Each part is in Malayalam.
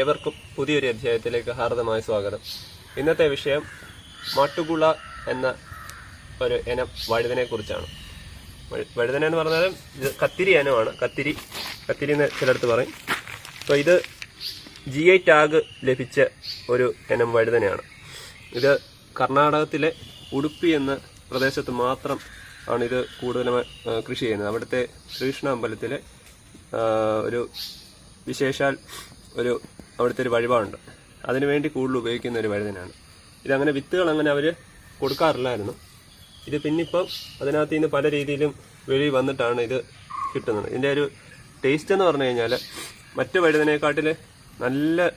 ഏവർക്കും പുതിയൊരു അധ്യായത്തിലേക്ക് ഹാർദമായ സ്വാഗതം. ഇന്നത്തെ വിഷയം മാട്ടുകുള എന്ന ഒരു ഇനം വഴുതനെ കുറിച്ചാണ്. വഴുതന എന്ന് പറഞ്ഞാൽ ഇത് കത്തിരി ഇനമാണ്. കത്തിരി കത്തിരി എന്ന് ചിലടത്ത് പറയും. അപ്പോൾ ഇത് ജി ഐ ടാഗ് ലഭിച്ച ഒരു ഇനം വഴുതനയാണ്. ഇത് കർണാടകത്തിലെ ഉടുപ്പി എന്ന പ്രദേശത്ത് മാത്രം ആണ് ഇത് കൂടുതലും കൃഷി ചെയ്യുന്നത്. അവിടുത്തെ ശ്രീകൃഷ്ണ അമ്പലത്തിലെ ഒരു വിശേഷാൽ ഒരു അവിടുത്തെ ഒരു വഴിപാടുണ്ട്. അതിനുവേണ്ടി കൂടുതൽ ഉപയോഗിക്കുന്ന ഒരു വഴുതനാണ്. ഇതങ്ങനെ വിത്തുകൾ അങ്ങനെ അവർ കൊടുക്കാറില്ലായിരുന്നു. ഇത് പിന്നിപ്പം അതിനകത്ത് നിന്ന് പല രീതിയിലും വെളി വന്നിട്ടാണ് ഇത് കിട്ടുന്നത്. ഇതിന്റെ ഒരു ടേസ്റ്റ് എന്ന് പറഞ്ഞു കഴിഞ്ഞാൽ മറ്റു വഴുതനേക്കാട്ടിൽ നല്ല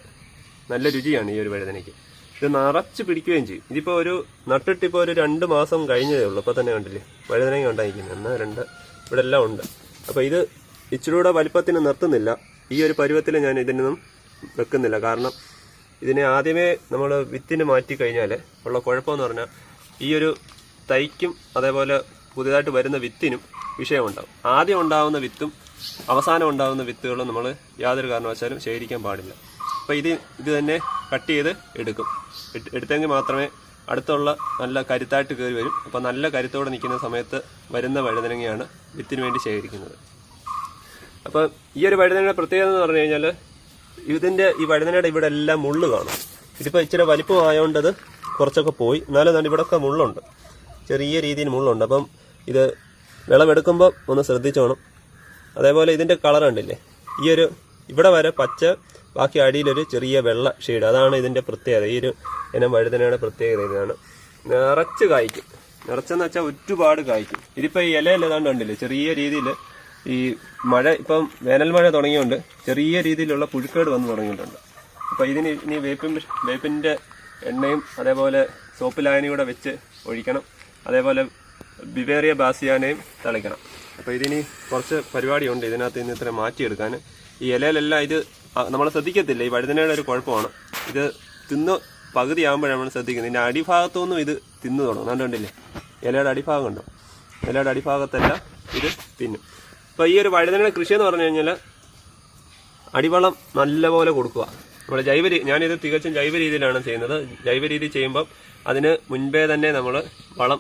നല്ല രുചിയാണ് ഈ ഒരു വഴുതനയ്ക്ക്. ഇത് നിറച്ച് പിടിക്കുകയും ചെയ്യും. ഇതിപ്പോൾ ഒരു നട്ടിട്ടിപ്പോൾ ഒരു രണ്ട് മാസം കഴിഞ്ഞതേ ഉള്ളൂ. ഇപ്പോൾ തന്നെ കണ്ടില്ലേ? വഴുതനങ്ങ ഉണ്ടായിരിക്കുന്നത് ഒന്ന് രണ്ട് ഇവിടെ എല്ലാം ഉണ്ട്. അപ്പോൾ ഇത് ഇച്ചിരി കൂടെ വലിപ്പത്തിന് നിർത്തുന്നില്ല. ഈ ഒരു പരുവത്തിൽ ഞാൻ ഇതിനൊന്നും വെക്കുന്നില്ല. കാരണം ഇതിനെ ആദ്യമേ നമ്മൾ വിത്തിന് മാറ്റി കഴിഞ്ഞാൽ ഉള്ള കുഴപ്പമെന്ന് പറഞ്ഞാൽ ഈ ഒരു തൈക്കും അതേപോലെ പുതിയതായിട്ട് വരുന്ന വിത്തിനും വിഷയമുണ്ടാവും. ആദ്യം ഉണ്ടാകുന്ന വിത്തും അവസാനം ഉണ്ടാകുന്ന വിത്തുകളും നമ്മൾ യാതൊരു കാരണവശാലും ശേഖരിക്കാൻ പാടില്ല. അപ്പോൾ ഇത് ഇത് തന്നെ കട്ട് ചെയ്ത് എടുക്കും. എടു- എടുത്തെങ്കിൽ മാത്രമേ അടുത്തുള്ള നല്ല കരുത്തായിട്ട് കയറി വരും. അപ്പോൾ നല്ല കരുത്തോടെ നിൽക്കുന്ന സമയത്ത് വരുന്ന വഴുതനങ്ങയാണ് വിത്തിന് വേണ്ടി ശേഖരിക്കുന്നത്. അപ്പോൾ ഈ ഒരു വഴുതനയുടെ പ്രത്യേകത എന്ന് പറഞ്ഞു കഴിഞ്ഞാൽ ഇതിന്റെ ഈ വഴുതനയുടെ ഇവിടെ എല്ലാം മുള്ളു കാണും. ഇതിപ്പോൾ ഇച്ചിരി വലിപ്പമായതുകൊണ്ട് അത് കുറച്ചൊക്കെ പോയി. എന്നാലും നല്ല ഇവിടെയൊക്കെ മുള്ളുണ്ട്. ചെറിയ രീതിയിൽ മുള്ളുണ്ട്. അപ്പം ഇത് വിളവെടുക്കുമ്പോൾ ഒന്ന് ശ്രദ്ധിച്ചോണം. അതേപോലെ ഇതിന്റെ കളർ കണ്ടില്ലേ? ഈ ഒരു ഇവിടെ വരെ പച്ച ബാക്കി അടിയിലൊരു ചെറിയ വെള്ള ഷെയ്ഡ്. അതാണ് ഇതിന്റെ പ്രത്യേകത. ഈ ഒരു ഇനം വഴുതനയുടെ പ്രത്യേകത ഇതാണ്. നിറച്ച് കായ്ക്കും. നിറച്ചെന്ന് വെച്ചാൽ ഒരുപാട് കായ്ക്കും. ഇതിപ്പോ ഈ ഇലയിലേതാണ്ട് കണ്ടില്ലേ? ചെറിയ രീതിയിൽ ഈ മഴ ഇപ്പം വേനൽ മഴ തുടങ്ങിയോണ്ട് ചെറിയ രീതിയിലുള്ള പുഴുക്കേട് വന്ന് തുടങ്ങിയിട്ടുണ്ട്. അപ്പൊ ഇതിന് ഇനി വേപ്പിൻ വേപ്പിന്റെ എണ്ണയും അതേപോലെ സോപ്പ് ലായനിയൂടെ വെച്ച് ഒഴിക്കണം. അതേപോലെ ബിവേറിയ ബാസിയാനയും തളിക്കണം. അപ്പോൾ ഇതിനി കുറച്ച് പരിപാടിയുണ്ട് ഇതിനകത്ത് ഇന്ന് ഇത്ര മാറ്റിയെടുക്കാൻ ഈ ഇലയിലെല്ലാം ഇത് നമ്മൾ ശ്രദ്ധിക്കത്തില്ല. ഈ വഴുതനയുടെ ഒരു കുഴപ്പമാണ്. ഇത് തിന്ന് പകുതി ആകുമ്പോഴാണ് നമ്മൾ ശ്രദ്ധിക്കുന്നത്. ഇതിന്റെ അടിഭാഗത്തുനിന്നും ഇത് തിന്നു തുടങ്ങും. കണ്ടുകൊണ്ടില്ലേ ഇലയുടെ അടിഭാഗം ഉണ്ടോ ഇലയുടെ അടിഭാഗത്തെല്ലാം ഇത് തിന്നും. അപ്പൊ ഈ ഒരു വഴുതനയുടെ കൃഷി എന്ന് പറഞ്ഞു കഴിഞ്ഞാൽ അടിവളം നല്ലപോലെ കൊടുക്കുക. നമ്മൾ ജൈവ ഞാനിത് തികച്ചും ജൈവ രീതിയിലാണ് ചെയ്യുന്നത്. ജൈവ രീതി ചെയ്യുമ്പം അതിന് മുൻപേ തന്നെ നമ്മൾ വളം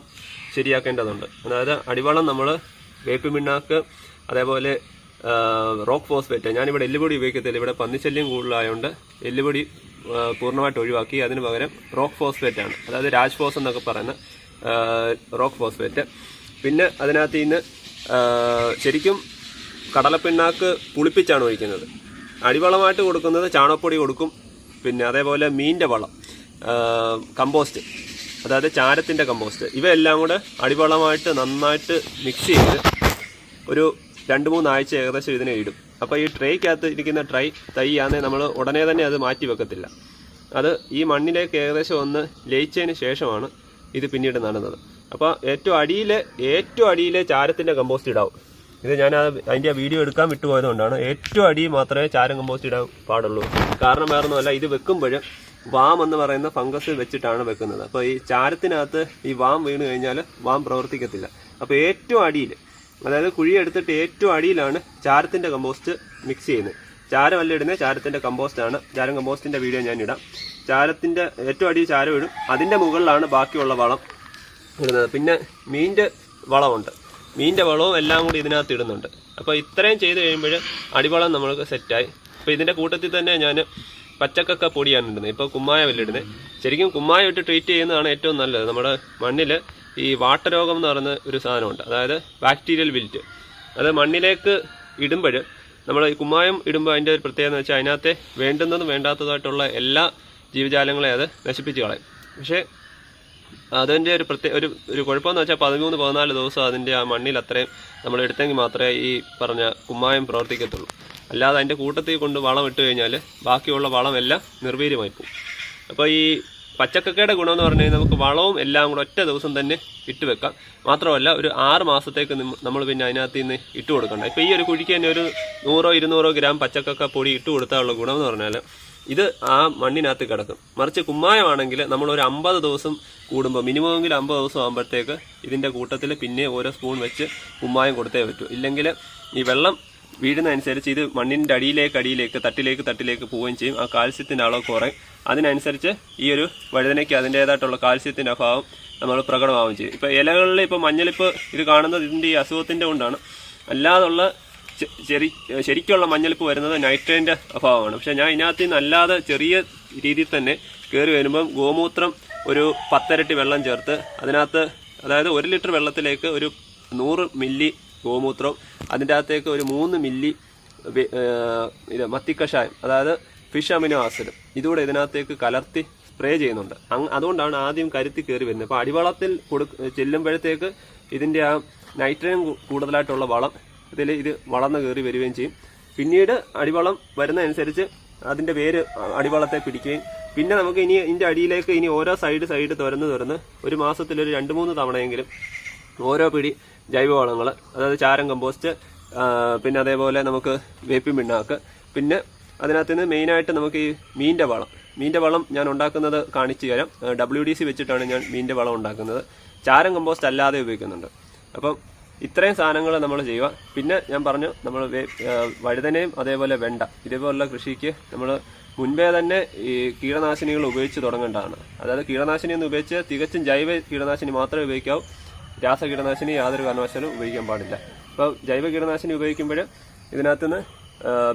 ശരിയാക്കേണ്ടതുണ്ട്. അതായത് അടിവളം നമ്മൾ വേപ്പ് പിണ്ണാക്ക് അതേപോലെ റോക്ക് ഫോസ്ഫേറ്റ്. ഞാനിവിടെ എല്ലുപൊടി ഉപയോഗിക്കത്തില്ല. ഇവിടെ പന്നിശല്യം കൂടുതലായതുകൊണ്ട് എല്ലുപൊടി പൂർണമായിട്ട് ഒഴിവാക്കി. അതിന് പകരം റോക്ക് ഫോസ്ഫേറ്റ് ആണ് അതായത് രാജ്ഫോസ് എന്നൊക്കെ പറയുന്ന റോക്ക് ഫോസ്ഫേറ്റ്. പിന്നെ അതിനകത്ത് നിന്ന് ശരിക്കും കടലപ്പിണ്ണാക്ക് പുളിപ്പിച്ചാണ് ഒഴിക്കുന്നത്. അടിവളമായിട്ട് കൊടുക്കുന്നത് ചാണകപ്പൊടി കൊടുക്കും പിന്നെ അതേപോലെ മീനിന്റെ വളം കമ്പോസ്റ്റ് അതായത് ചാരത്തിന്റെ കമ്പോസ്റ്റ്. ഇവയെല്ലാം കൂടെ അടിവളമായിട്ട് നന്നായിട്ട് മിക്സ് ചെയ്ത് ഒരു രണ്ട് മൂന്നാഴ്ച ഏകദേശം ഇതിനെ ഇടും. അപ്പോൾ ഈ ട്രേക്കകത്ത് ഇരിക്കുന്ന ട്രൈ തൈയാന്നെ നമ്മൾ ഉടനെ തന്നെ അത് മാറ്റി വെക്കത്തില്ല. അത് ഈ മണ്ണിലേക്ക് ഏകദേശം ഒന്ന് ലയിച്ചതിന് ശേഷമാണ് ഇത് പിന്നീട് നടുന്നത്. അപ്പോൾ ഏറ്റവും അടിയിലെ ഏറ്റവും അടിയിലെ ചാരത്തിന്റെ കമ്പോസ്റ്റ് ഇടാവും. ഇത് ഞാൻ അതിന്റെ വീഡിയോ എടുക്കാൻ വിട്ടുപോയതുകൊണ്ടാണ് ഏറ്റവും അടി മാത്രമേ ചാരം കമ്പോസ്റ്റ് ഇടാൻ പാടുള്ളൂ. കാരണം വേറൊന്നുമല്ല ഇത് വെക്കുമ്പോഴും വാം എന്ന് പറയുന്ന ഫംഗസ് വെച്ചിട്ടാണ് വെക്കുന്നത്. അപ്പോൾ ഈ ചാരത്തിനകത്ത് ഈ വാം വീണ് കഴിഞ്ഞാൽ വാം പ്രവർത്തിക്കത്തില്ല. അപ്പോൾ ഏറ്റവും അടിയിൽ അതായത് കുഴി എടുത്തിട്ട് ഏറ്റവും അടിയിലാണ് ചാരത്തിന്റെ കമ്പോസ്റ്റ് മിക്സ് ചെയ്യുന്നത്. ചാരമല്ല ഇടുന്നത് ചാരത്തിന്റെ കമ്പോസ്റ്റാണ് ചാരം കമ്പോസ്റ്റിന്റെ വീഡിയോ ഞാൻ ഇടാം ചാരത്തിന്റെ ഏറ്റവും അടിയിൽ ചാരം ഇടും. അതിന്റെ മുകളിലാണ് ബാക്കിയുള്ള വളം ഇടുന്നത്. പിന്നെ മീന്റെ വളമുണ്ട് മീന്റെ വളവും എല്ലാം കൂടി ഇതിനകത്ത് ഇടുന്നുണ്ട്. അപ്പോൾ ഇത്രയും ചെയ്ത് കഴിയുമ്പോൾ അടിവളം നമ്മൾക്ക് സെറ്റായി. അപ്പോൾ ഇതിന്റെ കൂട്ടത്തിൽ തന്നെ ഞാൻ പച്ചക്കൊക്കെ പൊടിയാണ് ഇടുന്നത്. ഇപ്പോൾ കുമ്മായ ഇടുന്നത്. ശരിക്കും കുമ്മായം ഇട്ട് ട്രീറ്റ് ചെയ്യുന്നതാണ് ഏറ്റവും നല്ലത്. നമ്മുടെ മണ്ണിൽ ഈ വാട്ടരോഗം എന്ന് പറയുന്ന ഒരു സാധനമുണ്ട്. അതായത് ബാക്ടീരിയൽ വിൽറ്റ് അത് മണ്ണിലേക്ക് ഇടുമ്പോൾ നമ്മൾ ഈ കുമ്മായം ഇടുമ്പോൾ അതിന്റെ ഒരു പ്രത്യേകത എന്ന് വെച്ചാൽ അതിനകത്തെ വേണ്ടുന്നതും വേണ്ടാത്തതായിട്ടുള്ള എല്ലാ ജീവജാലങ്ങളെ അത് നശിപ്പിച്ച് കളയും. പക്ഷേ അതിന്റെ ഒരു പ്രത്യേക ഒരു ഒരു കുഴപ്പമെന്ന് വെച്ചാൽ പതിമൂന്ന് പതിനാല് ദിവസം അതിന്റെ ആ മണ്ണിൽ അത്രയും നമ്മൾ എടുത്തെങ്കിൽ മാത്രമേ ഈ പറഞ്ഞ കുമ്മായം പ്രവർത്തിക്കത്തുള്ളൂ. അല്ലാതെ അതിന്റെ കൂട്ടത്തിൽ കൊണ്ട് വളം ഇട്ട് കഴിഞ്ഞാൽ ബാക്കിയുള്ള വളമെല്ലാം നിർവീര്യമായി പോകും. അപ്പോൾ ഈ പച്ചക്കക്കയുടെ ഗുണമെന്ന് പറഞ്ഞു കഴിഞ്ഞാൽ നമുക്ക് വളവും എല്ലാം കൂടെ ഒറ്റ ദിവസം തന്നെ ഇട്ട് വെക്കാം. മാത്രമല്ല ഒരു ആറ് മാസത്തേക്ക് നമ്മൾ പിന്നെ അതിനകത്ത് നിന്ന് ഇട്ട് കൊടുക്കണ്ട. ഇപ്പോൾ ഈ ഒരു കുഴിക്ക് തന്നെ ഒരു നൂറോ ഇരുന്നൂറോ ഗ്രാം പച്ചക്കക്ക പൊടി ഇട്ട് കൊടുത്താലുള്ള ഗുണമെന്ന് പറഞ്ഞാൽ ഇത് ആ മണ്ണിനകത്ത് കിടക്കും. മറിച്ച് കുമ്മായമാണെങ്കിൽ നമ്മൾ ഒരു അമ്പത് ദിവസം കൂടുമ്പോൾ മിനിമമെങ്കിൽ അമ്പത് ദിവസം ആകുമ്പോഴത്തേക്ക് ഇതിന്റെ കൂട്ടത്തിൽ പിന്നെ ഓരോ സ്പൂൺ വെച്ച് കുമ്മായം കൊടുത്തേ പറ്റൂ. ഇല്ലെങ്കിൽ ഈ വെള്ളം വീഴുന്നതനുസരിച്ച് ഇത് മണ്ണിന്റെ അടിയിലേക്ക് അടിയിലേക്ക് തട്ടിലേക്ക് തട്ടിലേക്ക് പോവുകയും ചെയ്യും. ആ കാൽസ്യത്തിന്റെ അളവ് കുറയും. അതിനനുസരിച്ച് ഈ ഒരു വഴുതനയ്ക്ക് അതിന്റേതായിട്ടുള്ള കാൽസ്യത്തിന്റെ അഭാവം നമ്മൾ പ്രകടമാവുകയും ചെയ്യും. ഇപ്പോൾ ഇലകളിൽ ഇപ്പോൾ മഞ്ഞളിപ്പ് ഇത് കാണുന്നത് ഇതിന്റെ ഈ അസുഖത്തിന്റെ കൊണ്ടാണ്. അല്ലാതുള്ള ചെറി ശരിക്കുള്ള മഞ്ഞളിപ്പ് വരുന്നത് നൈട്രേന്റെ അഭാവമാണ്. പക്ഷേ ഞാൻ ഇതിനകത്ത് നിന്ന് അല്ലാതെ ചെറിയ രീതിയിൽ തന്നെ കയറി വരുമ്പം ഗോമൂത്രം ഒരു പത്തരട്ടി വെള്ളം ചേർത്ത് അതിനകത്ത് അതായത് ഒരു ലിറ്റർ വെള്ളത്തിലേക്ക് ഒരു നൂറ് മില്ലി ഗോമൂത്രവും അതിന്റെ അകത്തേക്ക് ഒരു മൂന്ന് മില്ലി ഇത് മത്തിക്കഷായം അതായത് ഫിഷ് അമിനോ ആസിഡ് ഇതുകൂടെ ഇതിനകത്തേക്ക് കലർത്തി സ്പ്രേ ചെയ്യുന്നുണ്ട്. അതുകൊണ്ടാണ് ആദ്യം കരുത്തി കയറി വരുന്നത്. അപ്പോൾ അടിവളത്തിൽ കൊടു ചെല്ലുമ്പോഴത്തേക്ക് ഇതിന്റെ ആ നൈട്രജൻ കൂടുതലായിട്ടുള്ള വളം ഇതിൽ ഇത് വളർന്ന് കയറി വരികയും ചെയ്യും. പിന്നീട് അടിവളം വരുന്നതനുസരിച്ച് അതിന്റെ വേര് അടിവളത്തെ പിടിക്കുകയും പിന്നെ നമുക്ക് ഇനി ഇതിന്റെ അടിയിലേക്ക് ഇനി ഓരോ സൈഡ് സൈഡ് തുറന്ന് തുറന്ന് ഒരു മാസത്തിലൊരു രണ്ട് മൂന്ന് തവണയെങ്കിലും ഓരോ പിടി ജൈവവളങ്ങൾ അതായത് ചാരം കമ്പോസ്റ്റ് പിന്നെ അതേപോലെ നമുക്ക് വേപ്പിൻ പിണ്ണാക്ക്. പിന്നെ അതിനകത്ത് നിന്ന് മെയിനായിട്ട് നമുക്ക് ഈ മീന്റെ വളം. മീന്റെ വളം ഞാൻ ഉണ്ടാക്കുന്നത് കാണിച്ചു തരാം. ഡബ്ല്യു ഡി സി വെച്ചിട്ടാണ് ഞാൻ മീന്റെ വളം ഉണ്ടാക്കുന്നത്. ചാരം കമ്പോസ്റ്റ് അല്ലാതെ ഉപയോഗിക്കുന്നുണ്ട്. അപ്പം ഇത്രയും സാധനങ്ങൾ നമ്മൾ ചെയ്യുക. പിന്നെ ഞാൻ പറഞ്ഞു നമ്മൾ വഴുതനയും അതേപോലെ വെണ്ട. ഇതേപോലുള്ള കൃഷിക്ക് നമ്മൾ മുൻപേ തന്നെ ഈ കീടനാശിനികൾ ഉപയോഗിച്ച് തുടങ്ങേണ്ടതാണ്. അതായത് കീടനാശിനി എന്ന് ഉപയോഗിച്ച് തികച്ചും ജൈവ കീടനാശിനി മാത്രമേ ഉപയോഗിക്കാവൂ. രാസ കീടനാശിനി യാതൊരു കാരണവശാലും ഉപയോഗിക്കാൻ പാടില്ല. അപ്പോൾ ജൈവ കീടനാശിനി ഉപയോഗിക്കുമ്പോൾ ഇതിനകത്തുനിന്ന്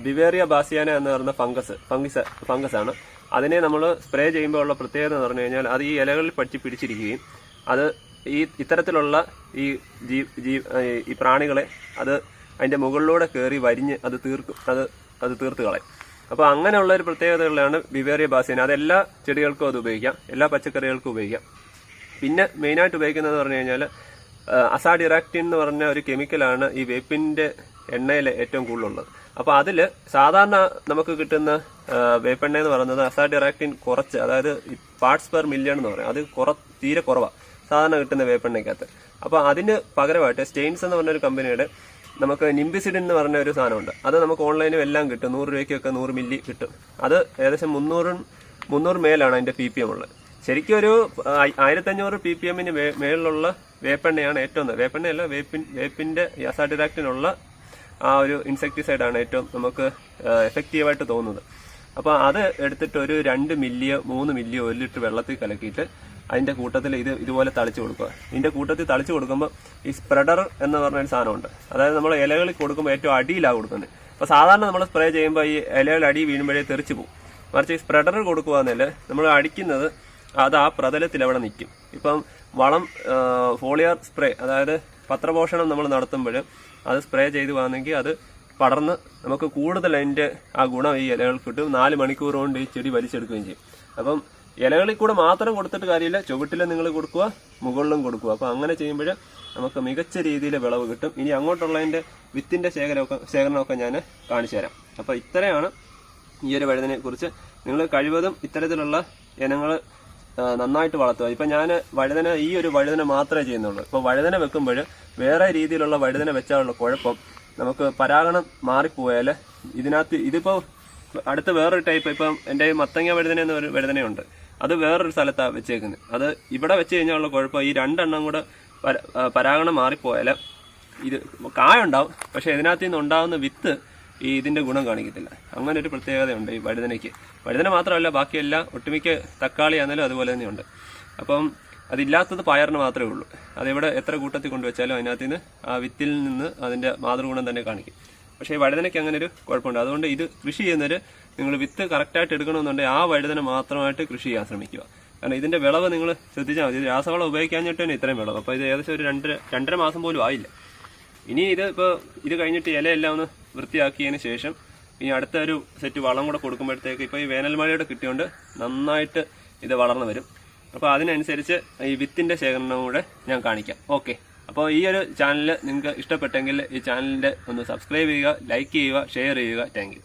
ബിവേറിയ ബാസിയാന എന്ന് പറയുന്ന ഫംഗസ് ഫംഗിസ് ഫംഗസ് ആണ് അതിനെ നമ്മൾ സ്പ്രേ ചെയ്യുമ്പോൾ ഉള്ള പ്രത്യേകത എന്ന് പറഞ്ഞു കഴിഞ്ഞാൽ അത് ഈ ഇലകളിൽ പറ്റി പിടിച്ചിരിക്കുകയും അത് ഈ ഇത്തരത്തിലുള്ള ഈ ജീ ജീ ഈ പ്രാണികളെ അത് അതിന്റെ മുകളിലൂടെ കയറി വരിഞ്ഞ് അത് തീർക്കും അത് അത് തീർത്ത് കളയും. അപ്പോൾ അങ്ങനെയുള്ള ഒരു പ്രത്യേകതകളാണ് ബിവേറിയ ബാസിയാന. അത് എല്ലാ ചെടികൾക്കും അത് ഉപയോഗിക്കാം എല്ലാ പച്ചക്കറികൾക്കും ഉപയോഗിക്കാം. പിന്നെ മെയിനായിട്ട് ഉപയോഗിക്കുന്നതെന്ന് പറഞ്ഞു കഴിഞ്ഞാൽ അസാഡിറാക്റ്റിൻ എന്ന് പറഞ്ഞ ഒരു കെമിക്കലാണ് ഈ വേപ്പിന്റെ എണ്ണയിൽ ഏറ്റവും കൂടുതലുള്ളത്. അപ്പോൾ അതിൽ സാധാരണ നമുക്ക് കിട്ടുന്ന വേപ്പെണ്ണ എന്ന് പറയുന്നത് അസാഡിറാക്റ്റിൻ കുറച്ച് അതായത് പാർട്സ് പെർ മില്യൺ എന്ന് പറയും. അത് കുറ തീരെ കുറവാണ് സാധാരണ കിട്ടുന്ന വേപ്പെണ്ണയ്ക്കകത്ത്. അപ്പോൾ അതിന് പകരമായിട്ട് സ്റ്റെയിൻസ് എന്ന് പറഞ്ഞ ഒരു കമ്പനിയുടെ നമുക്ക് നിംബിസിഡ് എന്ന് പറഞ്ഞ ഒരു സാധനമുണ്ട്. അത് നമുക്ക് ഓൺലൈനും എല്ലാം കിട്ടും. നൂറ് രൂപയ്ക്കൊക്കെ നൂറ് മില്ലി കിട്ടും. അത് ഏകദേശം മുന്നൂറും മുന്നൂറ് മേലാണ് അതിന്റെ പി പി എം ഉള്ളത്. ശരിക്കും ഒരു ആയി- ആയിരത്തഞ്ഞൂറ് പി പി എമ്മിന് മേളിലുള്ള വേപ്പെണ്ണയാണ് ഏറ്റവും വേപ്പെണ്ണയല്ല വേപ്പിൻ വേപ്പിന്റെ യസാഡിറാക്റ്റിനുള്ള ആ ഒരു ഇൻസെക്റ്റിസൈഡ് ആണ് ഏറ്റവും നമുക്ക് എഫക്റ്റീവായിട്ട് തോന്നുന്നത്. അപ്പോൾ അത് എടുത്തിട്ട് ഒരു രണ്ട് മില്ലിയോ മൂന്ന് മില്ലിയോ ഒരു ലിറ്റർ വെള്ളത്തിൽ കലക്കിയിട്ട് അതിന്റെ കൂട്ടത്തിൽ ഇത് ഇതുപോലെ തളിച്ചു കൊടുക്കുക. ഇതിന്റെ കൂട്ടത്തിൽ തളിച്ചു കൊടുക്കുമ്പോൾ ഈ സ്പ്രെഡർ എന്ന് പറഞ്ഞ ഒരു സാധനമുണ്ട്. അതായത് നമ്മൾ ഇലകളിൽ കൊടുക്കുമ്പോൾ ഏറ്റവും അടിയിലാണ് കൊടുക്കുന്നത് അപ്പോൾ സാധാരണ നമ്മൾ സ്പ്രേ ചെയ്യുമ്പോൾ ഈ ഇലകൾ അടി വീഴുമ്പോഴേ തെറിച്ച് പോകും മറിച്ച് ഈ സ്പ്രെഡർ കൊടുക്കുക എന്നല്ലേ നമ്മൾ അടിക്കുന്നത് അത് ആ പ്രതലത്തിൽ അവിടെ നിൽക്കും. ഇപ്പം വളം ഫോളിയർ സ്പ്രേ അതായത് പത്രപോഷണം നമ്മൾ നടത്തുമ്പോൾ അത് സ്പ്രേ ചെയ്ത് വന്നെങ്കിൽ അത് പടർന്ന് നമുക്ക് കൂടുതൽ അതിന്റെ ആ ഗുണം ഈ ഇലകൾക്ക് കിട്ടും. നാല് മണിക്കൂർ കൊണ്ട് ഈ ചെടി വലിച്ചെടുക്കുകയും ചെയ്യും. അപ്പം ഇലകളിൽ കൂടെ മാത്രം കൊടുത്തിട്ട് കാര്യമില്ല. ചുവട്ടിൽ നിങ്ങൾ കൊടുക്കുക മുകളിലും കൊടുക്കുക. അപ്പോൾ അങ്ങനെ ചെയ്യുമ്പോൾ നമുക്ക് മികച്ച രീതിയിൽ വിളവ് കിട്ടും. ഇനി അങ്ങോട്ടുള്ളതിന്റെ വിത്തിന്റെ ശേഖരമൊക്കെ ശേഖരണമൊക്കെ ഞാൻ കാണിച്ചു തരാം. അപ്പോൾ ഇത്രയാണ് ഈ ഒരു വഴുതിനെ കുറിച്ച് നിങ്ങൾ കഴിവതും ഇത്തരത്തിലുള്ള ഇനങ്ങൾ നന്നായിട്ട് വളർത്തുക. ഇപ്പൊ ഞാൻ വഴുതന ഈ ഒരു വഴുതന മാത്രമേ ചെയ്യുന്നുള്ളൂ. ഇപ്പൊ വഴുതന വെക്കുമ്പോൾ വേറെ രീതിയിലുള്ള വഴുതന വെച്ചാലുള്ള കുഴപ്പം നമുക്ക് പരാഗണം മാറിപ്പോയാൽ ഇതിനകത്ത് ഇതിപ്പോ അടുത്ത വേറൊരു ടൈപ്പ് ഇപ്പം എന്റെ മത്തങ്ങ വഴുതന എന്നൊരു വഴുതനയുണ്ട്. അത് വേറൊരു സ്ഥലത്താണ് വെച്ചേക്കുന്നത് അത് ഇവിടെ വെച്ച് കഴിഞ്ഞാലുള്ള കുഴപ്പം ഈ രണ്ടെണ്ണം കൂടെ പരാഗണം മാറിപ്പോയാൽ ഇത് കായുണ്ടാവും പക്ഷെ ഇതിനകത്ത് നിന്ന് ഉണ്ടാകുന്ന വിത്ത് ഈ ഇതിന്റെ ഗുണം കാണിക്കത്തില്ല. അങ്ങനെ ഒരു പ്രത്യേകതയുണ്ട് ഈ വഴുതനയ്ക്ക്. വഴുതന മാത്രമല്ല ബാക്കിയെല്ലാം ഒട്ടുമിക്ക തക്കാളി ആണെങ്കിലും അതുപോലെ തന്നെയുണ്ട്. അപ്പം അതില്ലാത്തത് പയറിന് മാത്രമേ ഉള്ളൂ. അതിവിടെ എത്ര കൂട്ടത്തിൽ കൊണ്ടുവച്ചാലും അതിനകത്ത് നിന്ന് ആ വിത്തിൽ നിന്ന് അതിന്റെ മാതൃഗുണം തന്നെ കാണിക്കും. പക്ഷേ ഈ വഴുതനയ്ക്ക് അങ്ങനെ ഒരു കുഴപ്പമുണ്ട്. അതുകൊണ്ട് ഇത് കൃഷി ചെയ്യുന്നവർ നിങ്ങൾ വിത്ത് കറക്റ്റായിട്ട് എടുക്കണമെന്നുണ്ടെങ്കിൽ ആ വഴുതന മാത്രമായിട്ട് കൃഷി ചെയ്യാൻ ശ്രമിക്കുക. കാരണം ഇതിന്റെ വിളവ് നിങ്ങൾ ശ്രദ്ധിച്ചാൽ മതി. രാസവളം ഉപയോഗിക്കാഞ്ഞിട്ട് തന്നെ ഇത്രയും വിളവ്. അപ്പോൾ ഇത് ഏകദേശം ഒരു രണ്ടര രണ്ടര മാസം പോലും ആയില്ല. ഇനി ഇത് ഇപ്പോൾ ഇത് കഴിഞ്ഞിട്ട് ഇലയെല്ലാം ഒന്ന് വൃത്തിയാക്കിയതിന് ശേഷം ഇനി അടുത്ത ഒരു സെറ്റ് വളം കൂടെ കൊടുക്കുമ്പോഴത്തേക്ക് ഇപ്പോൾ ഈ വേനൽ മഴയുടെ കിട്ടിയോണ്ട് നന്നായിട്ട് ഇത് വളർന്നു വരും. അപ്പോൾ അതിനനുസരിച്ച് ഈ വിത്തിന്റെ ശേഖരണം കൂടെ ഞാൻ കാണിക്കാം. ഓക്കെ അപ്പോൾ ഈ ഒരു ചാനൽ നിങ്ങൾക്ക് ഇഷ്ടപ്പെട്ടെങ്കിൽ ഈ ചാനലിന്റെ ഒന്ന് സബ്സ്ക്രൈബ് ചെയ്യുക ലൈക്ക് ചെയ്യുക ഷെയർ ചെയ്യുക. താങ്ക്